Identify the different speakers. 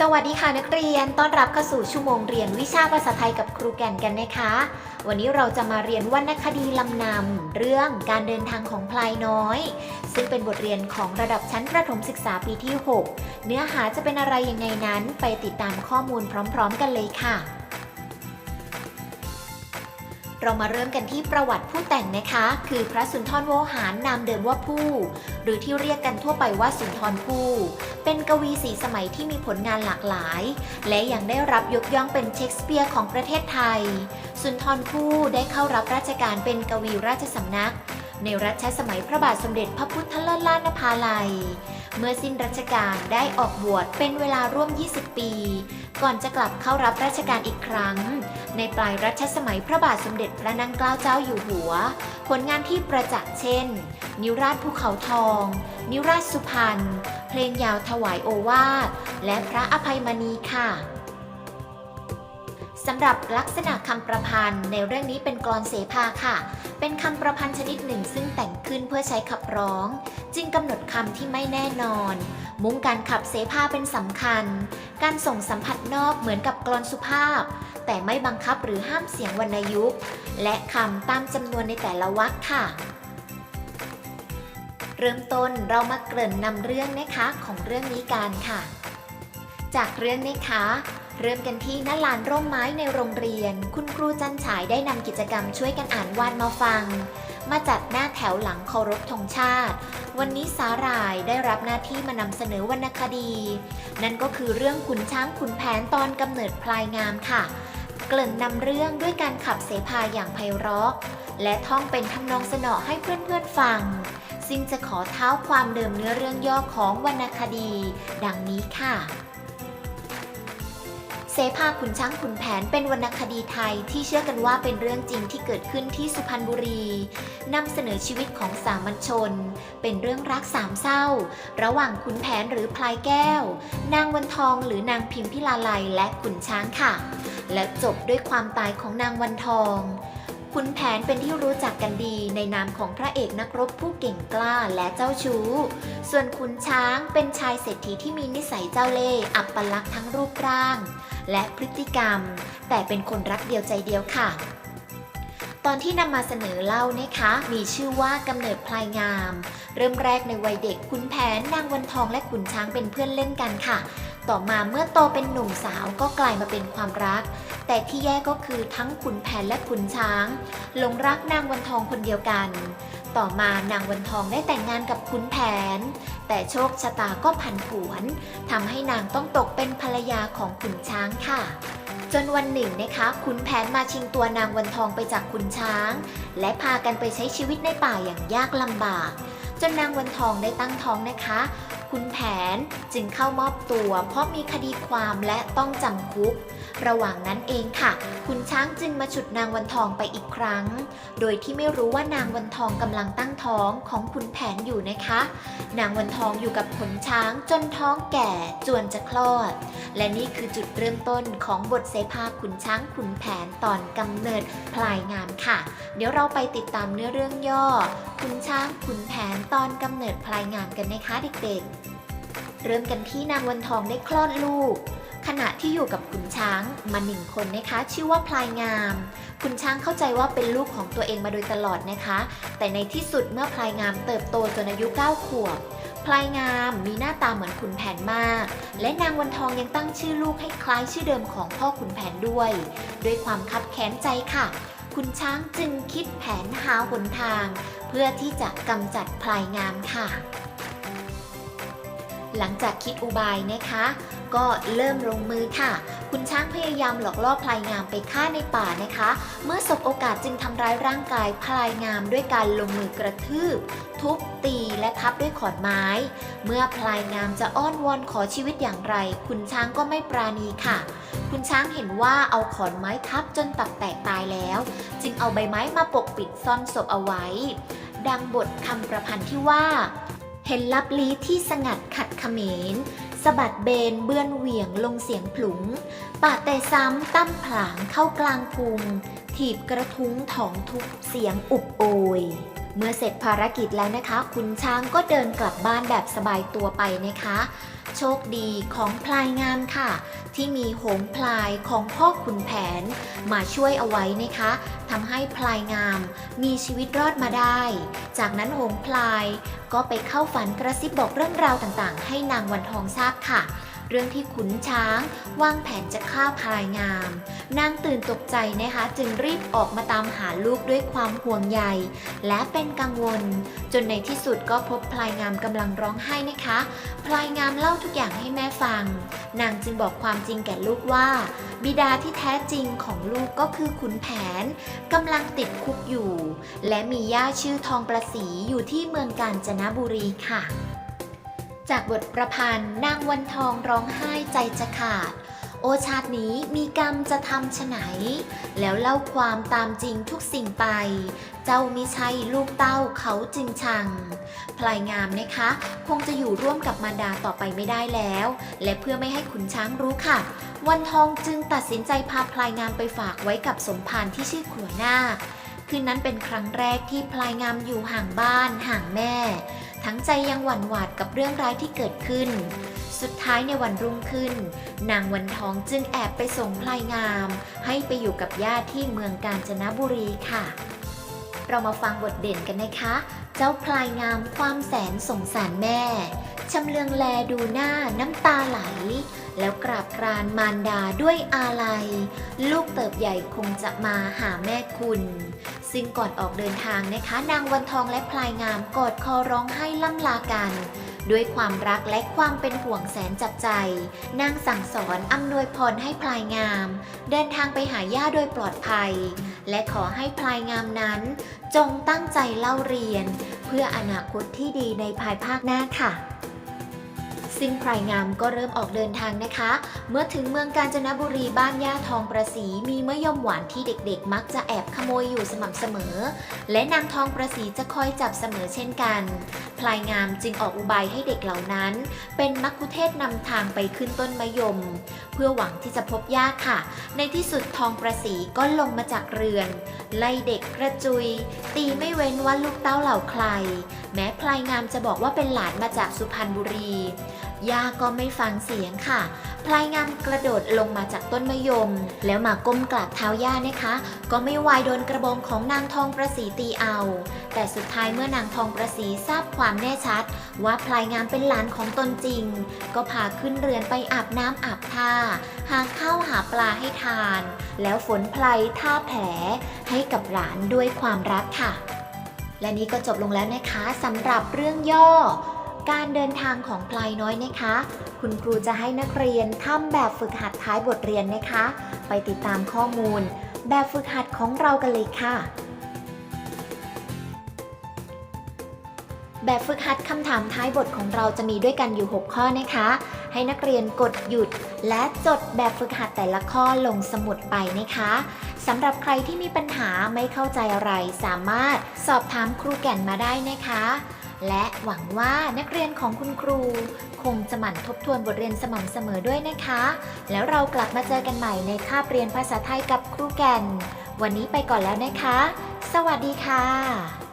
Speaker 1: สวัสดีค่ะนักเรียน ต้อนรับเข้าสู่ชั่วโมงเรียนวิชาภาษาไทยกับครูแก่นกันนะคะ วันนี้เราจะมาเรียนวรรณคดีลำนำเรื่องการเดินทางของพลายน้อย ซึ่งเป็นบทเรียนของระดับชั้นประถมศึกษาปีที่ 6 เนื้อหาจะเป็นอะไรยังไงนั้นไปติดตามข้อมูลพร้อม ๆ กันเลยค่ะ เรามาเริ่มกันที่ประวัติผู้แต่งนะคะ คือพระสุนทรโวหารนามเดิมว่าผู้ หรือที่เรียกกันทั่วไปว่าสุนทรภู่เป็นกวีสีสมัยที่มีผลงานหลากหลาย และยังได้รับยกย่องเป็นเชคสเปียร์ของประเทศไทย สุนทรภู่ได้เข้ารับราชการเป็นกวีราชสำนัก ในรัชสมัยพระบาทสมเด็จพระพุทธเลิศล้านภาลัย เมื่อสิ้นรัชกาลได้ออกบวชเป็นเวลาร่วม 20 ปี ก่อนจะกลับเข้ารับราชการอีกครั้ง ในปลายรัชสมัยพระบาทสมเด็จพระนั่งเกล้าเจ้าอยู่หัว ผลงานที่ประจักษ์เช่น นิราชภูเขาทอง นิราชสุพรรณ เพลงยาวถวายโอวาท และพระอภัยมณีค่ะ สำหรับลักษณะคำประพันธ์ในเรื่องนี้เป็นกลอนเสภาค่ะ เป็นคำประพันธ์ชนิดหนึ่งซึ่งแต่งขึ้นเพื่อใช้ขับร้อง จึงกำหนดคำที่ไม่แน่นอน มุ่งการขับเสภาเป็นสำคัญ การส่งสัมผัสนอกเหมือนกับกลอนสุภาพ แต่ไม่บังคับหรือห้ามเสียงวรรณยุกต์และคำตามจำนวนในแต่ละวรรคค่ะ เริ่มต้นเรามาเกริ่นนำเรื่องนะคะของเรื่องนี้กันค่ะ จากเรื่องนะคะ เริ่มกันที่หน้าลานร่มไม้ในโรงเรียน คุณครูจันฉายได้นำกิจกรรมช่วยกันอ่านวานมาฟัง มาจัดหน้าแถวหลังเคารพธงชาติ วันนี้สาหร่ายได้รับหน้าที่มานำเสนอวรรณคดี นั่นก็คือเรื่องขุนช้างขุนแผนตอนกำเนิดพลายงามค่ะ เกริ่นนำเรื่องด้วยการขับเสพาอย่างไพเราะ และท่องเป็นทำนองสนอให้เพื่อนๆฟัง ซึ่งจะขอเท้าความเดิมเนื้อเรื่องย่อของวรรณคดี ดังนี้ค่ะ เสภาขุนช้างขุนแผนเป็นวรรณคดีไทยที่เชื่อกันว่าเป็นเรื่องจริงที่เกิดขึ้นที่สุพรรณบุรีนำเสนอชีวิตของสามัญชน เป็นเรื่องรักสามเศร้า ระหว่างขุนแผนหรือพลายแก้ว นางวันทองหรือนางพิมพิลาลัยและขุนช้างค่ะ และจบด้วยความตายของนางวันทอง ขุนแผนเป็นที่รู้จักกันดีในนามของพระเอกนักรบผู้เก่งกล้าและเจ้าชู้ ส่วนขุนช้างเป็นชายเศรษฐีที่มีนิสัยเจ้าเล่ห์อัปลักษณ์ทั้งรูปร่าง และพฤติกรรม แต่เป็นคนรักเดียวใจเดียวค่ะ ตอนที่นำมาเสนอเล่านะคะ มีชื่อว่ากำเนิดพลายงาม เริ่มแรกในวัยเด็กขุนแผนนางวันทองและขุนช้างเป็นเพื่อนเล่นกันค่ะ ต่อมาเมื่อโตเป็นหนุ่มสาวก็กลายมาเป็นความรัก แต่ที่แย่ก็คือทั้งขุนแผนและขุนช้างหลงรักนางวันทองคนเดียวกัน ต่อมานางวันทองได้แต่งงานกับขุนแผน แต่โชคชะตาก็ผันผวนทำให้นางต้องตกเป็นภรรยาของขุนช้างค่ะจนวันหนึ่งนะคะขุนแผนมาชิงตัวนางวันทองไปจากขุนช้าง และพากันไปใช้ชีวิตในป่าอย่างยากลำบาก จนนางวันทองได้ตั้งท้องนะคะ ขุนแผนจึงเข้ามอบตัวเพราะมีคดีความและต้องจำคุก ระหว่างนั้นเองค่ะขุนช้างจึงมาฉุดนางวันทองไปอีกครั้ง โดยที่ไม่รู้ว่านางวันทองกำลังตั้งท้องของขุนแผนอยู่นะคะ นางวันทองอยู่กับขนช้างจนท้องแก่จวนจะคลอด และนี่คือจุดเริ่มต้นของบทเสภาขุนช้างขุนแผนตอนกำเนิดพลายงามค่ะ เดี๋ยวเราไปติดตามเนื้อเรื่องย่อขุนช้างขุนแผนตอนกำเนิดพลายงามกันนะคะเด็กๆ เริ่มกันที่นางวันทองได้คลอดลูก ขณะที่อยู่กับขุนช้างมาหนึ่งคนนะคะ ชื่อว่าพลายงามขุนช้างเข้าใจว่าเป็นลูกของตัวเองมาโดยตลอดนะคะ แต่ในที่สุดเมื่อพลายงามเติบโตจนอายุ 9 ขวบพลายงามมีหน้าตาเหมือนขุนแผนมาก และนางวันทองยังตั้งชื่อลูกให้คล้ายชื่อเดิมของพ่อขุนแผนด้วย ด้วยความคับแค้นใจค่ะขุนช้างจึงคิดแผนหาหนทาง เพื่อที่จะกำจัดพลายงามค่ะ หลังจากคิดอุบายนะคะ ก็เริ่มลงมือค่ะ คุณช้างพยายามหลอกล่อพลายงามไปฆ่าในป่านะคะ เมื่อสบโอกาสจึงทำร้ายร่างกายพลายงามด้วยการลงมือกระทืบ ทุบตีและทับด้วยขอนไม้ เมื่อพลายงามจะอ้อนวอนขอชีวิตอย่างไร คุณช้างก็ไม่ปราณีค่ะ คุณช้างเห็นว่าเอาขอนไม้ทับจนตับแตกตายแล้ว จึงเอาใบไม้มาปกปิดซ่อนศพเอาไว้ ดังบทคำประพันธ์ที่ว่า เห็นลับลี้ที่สงัดขัดเขมรสะบัดเบนเบื้อนเหวี่ยงลงเสียงผลุงปาแต่ซ้ำตั้มผลางเข้ากลางพุง ถีบกระทุ้งถองทุกเสียงอุบโอย เมื่อเสร็จภารกิจแล้วนะคะ คุณช้างก็เดินกลับบ้านแบบสบายตัวไปนะคะ โชคดีของพลายงามค่ะ ที่มีโหงพลายของพ่อขุนแผน มาช่วยเอาไว้นะคะทำให้พลายงามมีชีวิตรอดมาได้ จากนั้นโหงพลายก็ไปเข้าฝันกระซิบบอกเรื่องราวต่างๆ ให้นางวันทองทราบค่ะ เรื่องที่ขุนช้างวางแผนจะฆ่าพลายงาม นางตื่นตกใจนะคะ จึงรีบออกมาตามหาลูกด้วยความห่วงใย และเป็นกังวล จนในที่สุดก็พบพลายงามกำลังร้องไห้นะคะ พลายงามเล่าทุกอย่างให้แม่ฟัง นางจึงบอกความจริงแก่ลูกว่า บิดาที่แท้จริงของลูกก็คือขุนแผนกำลังติดคุกอยู่ และมีย่าชื่อทองประสีอยู่ที่เมืองกาญจนบุรีค่ะ จากบทประพันธ์นางวันทองร้องไห้ใจจะขาด โอชาตินี้มีกรรมจะทำฉไหน แล้วเล่าความตามจริงทุกสิ่งไป เจ้ามิใช่ลูกเต้าเขาจึงชัง พลายงามนะคะ คงจะอยู่ร่วมกับมารดาต่อไปไม่ได้แล้ว และเพื่อไม่ให้ขุนช้างรู้ค่ะ วันทองจึงตัดสินใจพาพลายงามไปฝากไว้กับสมภารที่ชื่อขัวหน้าคืนนั้นเป็นครั้งแรกที่พลายงามอยู่ห่างบ้านห่างแม่ ทั้งใจยังหวั่นหวาดกับเรื่องร้ายที่เกิดขึ้น สุดท้ายในวันรุ่งขึ้น นางวันทองจึงแอบไปส่งพลายงาม ให้ไปอยู่กับญาติที่เมืองกาญจนบุรีค่ะ เรามาฟังบทเด่นกันนะคะ เจ้าพลายงามความแสนสงสารแม่ชำเลืองแลดูหน้าน้ำตาไหล แล้วกราบกรานมารดาด้วยอาลัย ลูกเติบใหญ่คงจะมาหาแม่คุณ ซึ่งก่อนออกเดินทางนะคะ นางวันทองและพลายงามกอดคอร้องไห้ล่ำลากัน ด้วยความรักและความเป็นห่วงแสนจับใจ นางสั่งสอนอำนวยพรให้พลายงาม เดินทางไปหาย่าโดยปลอดภัย และขอให้พลายงามนั้น จงตั้งใจเล่าเรียน เพื่ออนาคตที่ดีในภายภาคหน้าค่ะ ซึ่งพรายงามก็เริ่มออกเดินทางนะคะ เมื่อถึงเมืองกาญจนบุรีบ้านย่าทองประสีมีมะยมหวานที่เด็กๆ มักจะแอบขโมยอยู่สม่ำเสมอ และนางทองประสีจะคอยจับเสมอเช่นกัน ลายงามจึงออกอุบายให้เด็กเหล่านั้น เป็นมักคุเทศนำทางไปขึ้นต้นมะยม เพื่อหวังที่จะพบย่าค่ะ ในที่สุดทองประสีก็ลงมาจากเรือน ไล่เด็กกระจุย ตีไม่เว้นว่าลูกเต้าเหล่าใคร แม้พลายงามจะบอกว่าเป็นหลานมาจากสุพรรณบุรี ย่าก็ไม่ฟังเสียงค่ะ พลายงามกระโดดลงมาจากต้นมะยม แล้วมาก้มกราบเท้าย่านะคะ ก็ไม่วายโดนกระบองของนางทองประสีตีเอา แต่สุดท้ายเมื่อนางทองประสีทราบความแน่ชัด ว่าพลายงามเป็นหลานของตนจริง ก็พาขึ้นเรือนไปอาบน้ำอาบท่า หาข้าวหาปลาให้ทาน แล้วฝนไพลท่าแผลให้กับหลานด้วยความรักค่ะ และนี้ก็จบลงแล้วนะคะสำหรับเรื่องย่อ การเดินทางของพลายน้อยนะคะ คุณครูจะให้นักเรียนทำแบบฝึกหัดท้ายบทเรียนนะคะ ไปติดตามข้อมูล แบบฝึกหัดของเรากันเลยค่ะ แบบฝึกหัดคำถามท้ายบทของเราจะมีด้วยกันอยู่ 6 ข้อนะคะ ให้นักเรียนกดหยุด และจดแบบฝึกหัดแต่ละข้อลงสมุดไปนะคะสำหรับใครที่มีปัญหาไม่เข้าใจอะไร สามารถสอบถามครูแก่นมาได้นะคะ และหวังว่านักเรียนของคุณครู คงจะหมั่นทบทวนบทเรียนสม่ำเสมอด้วยนะคะ แล้วเรากลับมาเจอกันใหม่ในคาบเรียนภาษาไทยกับครูแก่น วันนี้ไปก่อนแล้วนะคะ สวัสดีค่ะ